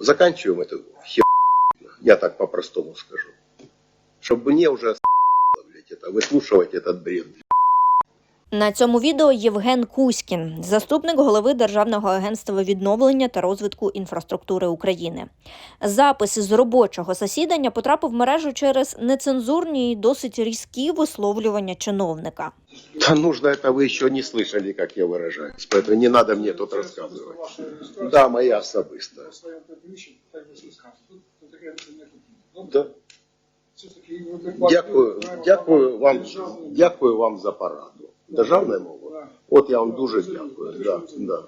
Заканчиваем эту хер. Я так по-простому скажу. Чтобы мне уже блядь, это, выслушивать этот бред. На цьому відео Євген Кузькін, заступник голови Державного агентства відновлення та розвитку інфраструктури України. Запис з робочого засідання потрапив в мережу через нецензурні і досить різкі висловлювання чиновника. Да нужно это вы еще не слышали, как я выражаюсь. Поэтому не надо мне тут рассказывать. Да, моя особистая. Да. Дякую, дякую вам, дякую вам за пораду. Державна мова? От я вам дуже дякую. Да, да.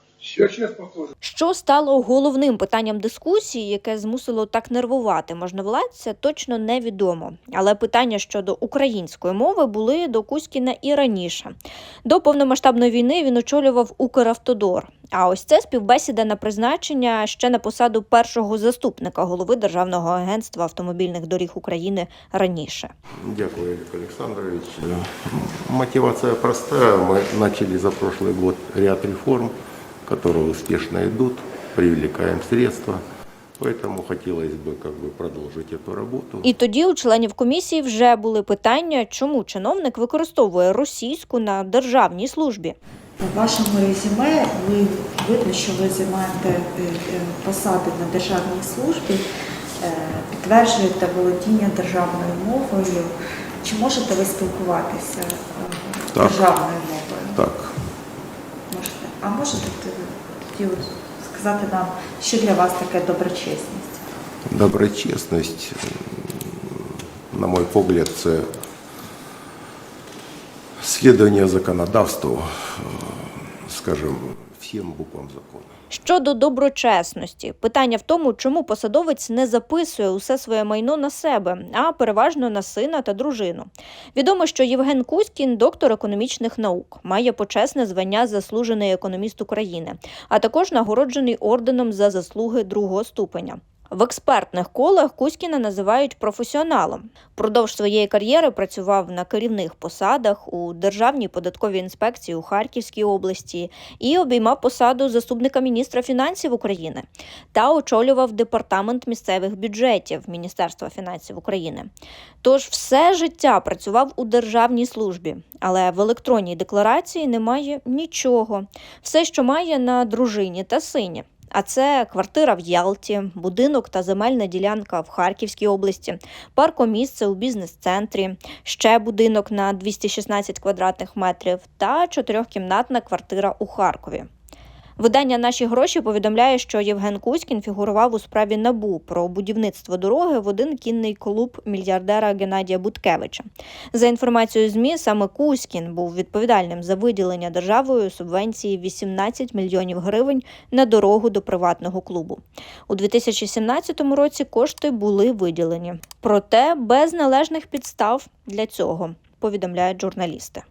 Що стало головним питанням дискусії, яке змусило так нервувати можновладця, точно невідомо. Але питання щодо української мови були до Кузькіна і раніше. До повномасштабної війни він очолював Укравтодор. А ось це співбесіда на призначення ще на посаду першого заступника голови Державного агентства автомобільних доріг України раніше. Дякую, Олег Александрович. Мотивация простая. Мы начали за прошлый год ряд реформ, которые успешно идут, привлекаем средства. Поэтому хотелось бы как бы продолжить эту работу. І тоді у членів комісії вже були питання, чому чиновник використовує російську на державній службі. В вашому резюме ви видно, що ви займаєте е, е, посади на державній службі, е, підтверджуєте володіння державною мовою. Чи можете ви спілкуватися е, Так. державною мовою? Так, Можете. А можете тоді сказати нам, що для вас таке доброчесність? Доброчесність, на мой погляд, це слідування законодавству, скажімо. Всім буквам закону. Щодо доброчесності, питання в тому, чому посадовець не записує усе своє майно на себе, а переважно на сина та дружину. Відомо, що Євген Кузькін доктор економічних наук, має почесне звання заслужений економіст України, а також нагороджений орденом за заслуги другого ступеня. В експертних колах Кузькіна називають професіоналом. Продовж своєї кар'єри працював на керівних посадах у Державній податковій інспекції у Харківській області і обіймав посаду заступника міністра фінансів України та очолював департамент місцевих бюджетів Міністерства фінансів України. Тож все життя працював у державній службі, але в електронній декларації немає нічого. Все, що має на дружині та сині. А це квартира в Ялті, будинок та земельна ділянка в Харківській області, паркомісце у бізнес-центрі, ще будинок на 216 квадратних метрів та чотирьохкімнатна квартира у Харкові. Видання Наші гроші повідомляє, що Євген Кузькін фігурував у справі НАБУ про будівництво дороги в один кінний клуб мільярдера Геннадія Буткевича. За інформацією ЗМІ, саме Кузькін був відповідальним за виділення державою субвенції 18 мільйонів гривень на дорогу до приватного клубу. У 2017 році кошти були виділені, проте без належних підстав для цього, повідомляють журналісти.